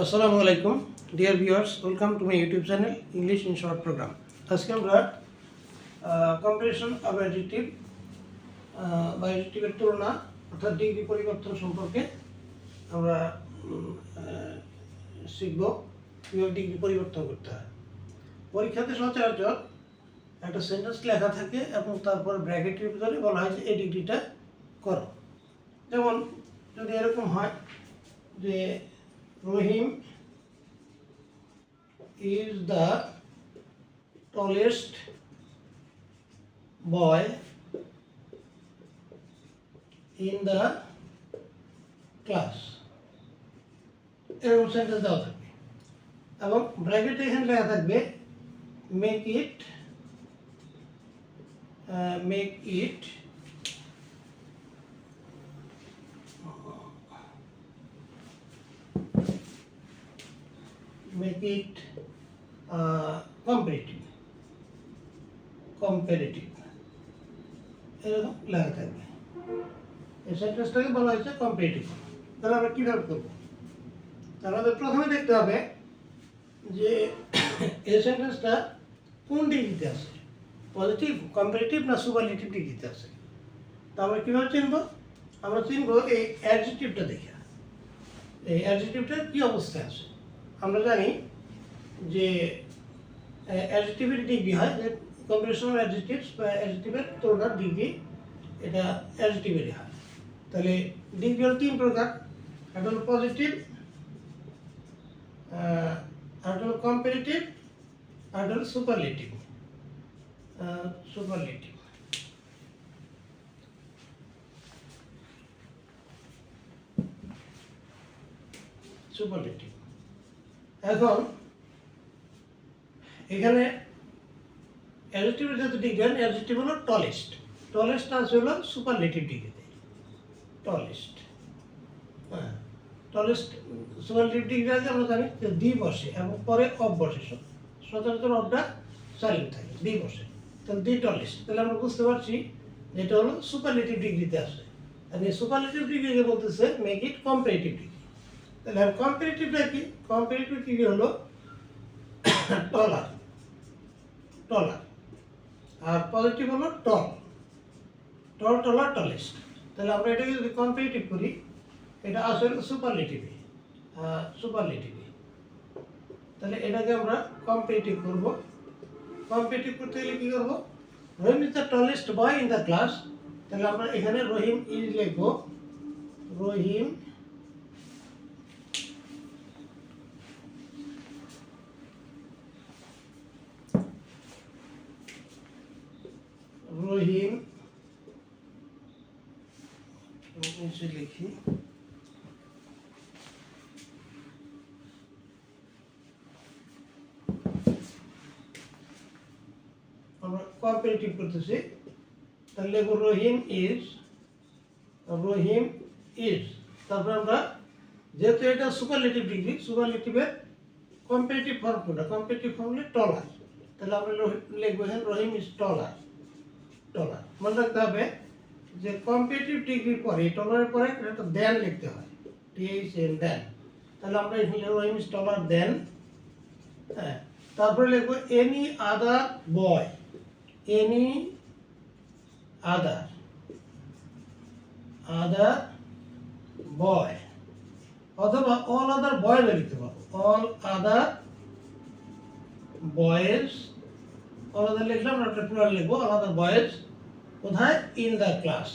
আসসালামু আলাইকুম, dear viewers, welcome to my YouTube channel English in short program. আজকে আমরা কম্পারিশন অফ অ্যাডজেক্টিভ বা অ্যাডজেক্টিভের তুলনা অর্থাৎ ডিগ্রি পরিবর্তন সম্পর্কে আমরা শিখব কীভাবে ডিগ্রি পরিবর্তন করতে হয়। পরীক্ষাতে সচরাচর একটা সেন্টেন্স লেখা থাকে এবং তারপর ব্র্যাকেটের ভিতরে বলা হয় যে এই ডিগ্রিটা করো। যেমন যদি এরকম হয় যে Rahim is the tallest boy in the class. এরকম সেন্টেন্স দেওয়া থাকবে। এবং ব্র্যাকেটে এখানে লেখা থাকবে make it make it make it uh, comparative comparative এরকম লেখা থাকবে। এই সেন্টেন্সটাকে বলা হয়েছে কম্পারেটিভ তাহলে আমরা কীভাবে করব? তাহলে আমাদের প্রথমে দেখতে হবে যে এই সেন্টেন্সটা কোন ডিগ্রিতে আছে? পজিটিভ কম্পারেটিভ না সুপারলেটিভ ডিগ্রিতে আছে? তা আমরা কীভাবে চিনবো? আমরা চিনবো এই অ্যাডজেক্টিভটা দেখে। এই অ্যাডজেক্টিভটার কী অবস্থায় আছে? আমরা জানি যে অ্যাডজেক্টিভের ডিগ্রি হয়, যে কম্বিনেশন অফ অ্যাডজেক্টিভস বা অ্যাডজেক্টিভের তুলনার ডিগ্রি এটা অ্যাডজেক্টিভেরই হয়। তাহলে ডিগ্রি হলো তিন প্রকার, একটা হলো পজিটিভ আরেকটা হলো কম্পারেটিভ আরেকটা হলো সুপারলেটিভ সুপারলেটিভ সুপারলেটিভ এখন এখানে অ্যাডজেক্টিভের যেহেতু ডিগ্রি অ্যাডজেক্টিভ হলো টলেস্ট টলেস্ট আছে হলো সুপারলেটিভ ডিগ্রিতে টলেস্ট হ্যাঁ। টলেস্ট সুপারলেটিভ ডিগ্রি আছে, আমরা জানি দি বসে এবং পরে অফ সব সচরাচর অফটা সাইলেন্ট থাকে দি বসে তাহলে দি টলেস্ট তাহলে আমরা বুঝতে পারছি যে এটা হলো সুপারলেটিভ ডিগ্রিতে আসে আর এই সুপারলেটিভ ডিগ্রিকে বলতেছে মেক ইট কম্পারেটিভ ডিগ্রি তাহলে আর কম্পারেটিভটা কি? কম্পারেটিভ ডিগ্রি হলো? টলার টলার আর পজিটিভ হলো টল টল টলার টলেস্ট তাহলে আমরা এটাকে যদি কম্পারেটিভ করি, এটা আসলে সুপারলেটিভে সুপারলেটিভে তাহলে এটাকে আমরা কম্পারেটিভ করব। কম্পারেটিভ করতে গেলে কী করব? Rahim is the tallest boy in the class তাহলে আমরা এখানে রহিম ইজ লিখব। রহিম নিচে লিখি কোঅপারেটিভ করতেছি। তাহলে রহিম ইজ রহিম ইজ তারপর আমরা, যেহেতু এটা সুপারলেটিভ ডিগ্রি সুপারলেটিভের কম্পারেটিভ ফর্ম কোনটা? কম্পারেটিভ ফর্ম হলে টলার তাহলে আমরা লিখব রহিম ইজ টলার টলার মনে রাখতে হবে যে কম্পিটিটিভ ডিগ্রির পরে টলারের পরে একটা দেন লিখতে হয়। টিএইচ এন দেন তাহলে আমরা এখানে রহিম ইজ টলার দেন হ্যাঁ তারপরে লিখব এনি আদার বয় এনি আদার আদার বয় অথবা অল আদার বয়েজ লিখতে পারব। All other boys all other লিখলাম একটা প্লুরাল লিখব অল আদার বয়েজ কোথায়? In the class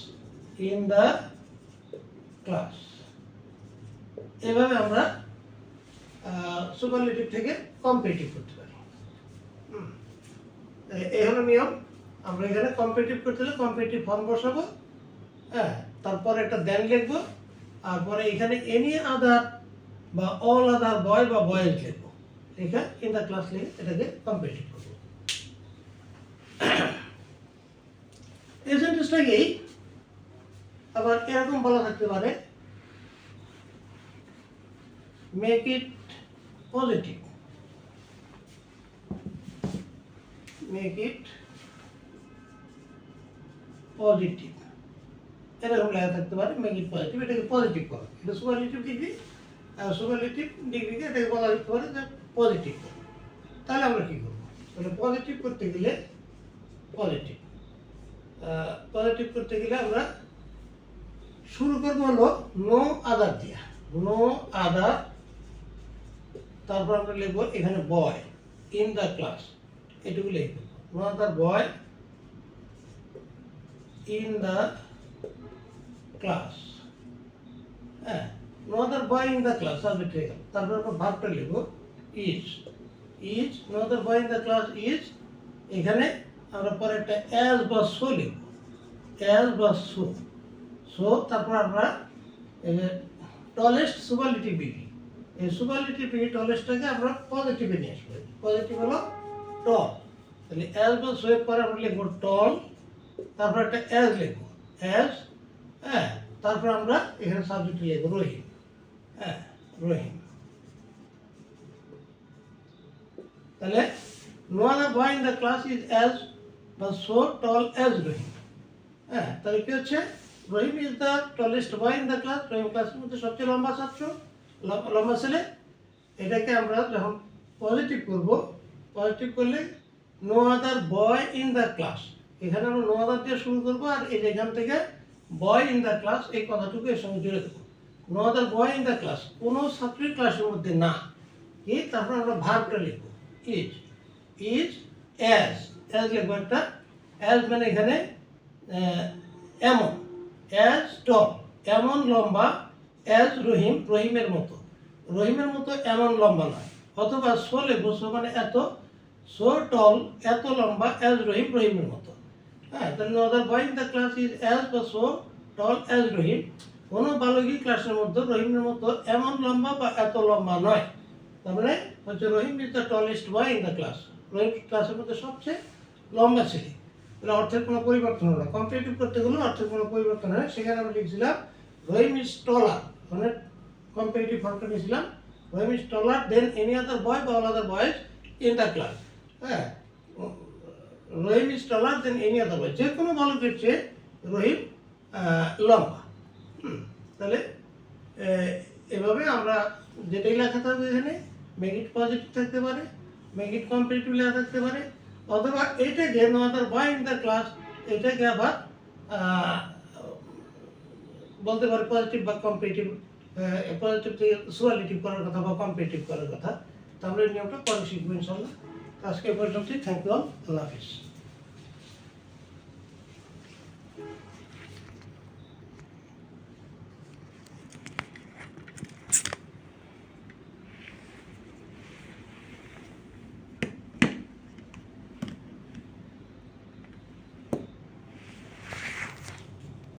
in the class এভাবে আমরা সুপারলেটিভ থেকে কম্পিটিভ করতে পারি। এই হলো নিয়ম। আমরা এখানে কম্পিটিভ করতে হলে কম্পিটিভ ফর্ম বসাবো। হ্যাঁ তারপরে একটা দেন লিখব। আর পরে এখানে এনি আদার বা অল আদার বয় বা বয়েজ লিখব। ঠিক আছে ইন দ্য ক্লাস লিখে এটাকে কম্পিটিভ করব। এই সেন্টেন্সটাকেই আবার এরকম বলা থাকতে পারে make it positive make it positive এরকম লেখা থাকতে পারে মেক ইট পজিটিভ এটাকে পজিটিভ করো এটা সুপারলেটিভ ডিগ্রি আর সুপারলেটিভ ডিগ্রিকে এটাকে বলা যেতে পারে যে পজিটিভ তাহলে আমরা কী করব? তাহলে পজিটিভ করতে গেলে পজিটিভ পজিটিভ করতে গেলে আমরা শুরু করব হলো নো আদার দিয়া। নো আদার তারপর আমরা লিখব এখানে বয় ইন দ্য ক্লাস এটুকু লিখব। No other boy in the class হ্যাঁ no other boy in the class subject হয়ে গেল। তারপর আমরা ভাবটা লিখব is is no other boy in the class is এখানে আমরা পরে একটা অ্যাজ বা সো লিখব। অ্যাজ বা সো। সো, তারপর আমরা টলেস্ট সুপারলিটিভ ডিগ্রি এই সুপারলিটিভ ডিগ্রি টলেস্টটাকে আমরা পজিটিভে নিয়ে আসব। পজিটিভ হলো টল তাহলে অ্যাজ বা সো এর পরে আমরা লিখব টল তারপর একটা অ্যাজ লিখব। অ্যাজ হ্যাঁ তারপর আমরা এখানে সাবজেক্ট লিখব রহিম হ্যাঁ রহিম তাহলে no other boy in the class is as বা সো টল অ্যাজ রহিম। হ্যাঁ তাহলে কি হচ্ছে? Rahim is the tallest boy in the class Rahim ক্লাসের মধ্যে সবচেয়ে লম্বা ছাত্র লম্বা- ছেলে। এটাকে আমরা যখন পজিটিভ করব পজিটিভ করলে no other boy in the class এখানে আমরা নো আদার দিয়ে শুরু করব আর এই এখান থেকে বয় ইন দ্য ক্লাস এই কথাটুকু এর সঙ্গে জুড়ে দেবো। No other boy in the class কোনো ছাত্রীর ক্লাসের মধ্যে না। কি? তারপর আমরা ভার্বটা লিখব। ইজ ইজ অ্যাজ একটা অ্যাজ মানে এখানে এমন অ্যাজ টল এমন লম্বা অ্যাজ রহিম, রহিমের মতো। রহিমের মতো এমন লম্বা নয়, অথবা সো লেবো সো মানে এত সো টল এত লম্বা অ্যাজ রহিম, রহিমের মতো। হ্যাঁ তাহলে other boy in the class is as বা সো টল অ্যাজ রহিম? কোনো বালকই ক্লাসের মধ্যে রহিমের মতো এমন লম্বা বা এত লম্বা নয়। তার মানে হচ্ছে Rahim is the tallest boy in the class Rahim ক্লাসের মধ্যে সবচেয়ে লম্বা ছেলে তাহলে অর্থের কোনো পরিবর্তন হলো না। কম্পিটিভ করতে গেলেও অর্থের কোনো পরিবর্তন হয় সেখানে আমরা লিখছিলাম রহিম ইজ টলার মানে কম্পিটিটিভ ফর্মটা নিয়েছিলাম রহিম is taller than any other boy বা all other boys in the class হ্যাঁ? Rahim is taller than any other বয় যে কোনো বালকের চেয়ে রহিম লম্বা তাহলে এভাবে আমরা যেটাই লেখা থাকবে এখানে মেক ইট পজিটিভ থাকতে পারে মেক ইট কম্পিটিটিভ লেখা থাকতে পারে অথবা এটাকে no other boy in the class, এটাকে আবার বলতে পারে পজিটিভ বা কম্পিটিভ পজিটিভ থেকে সুয়ালিটিভ করার কথা বা কম্পিটিভ করার কথা। তাহলে নিয়মটা শিখব ইনশাল্লাহ। আজকে পর্যন্ত থ্যাংক ইউ অল আল্লাহ হাফিজ।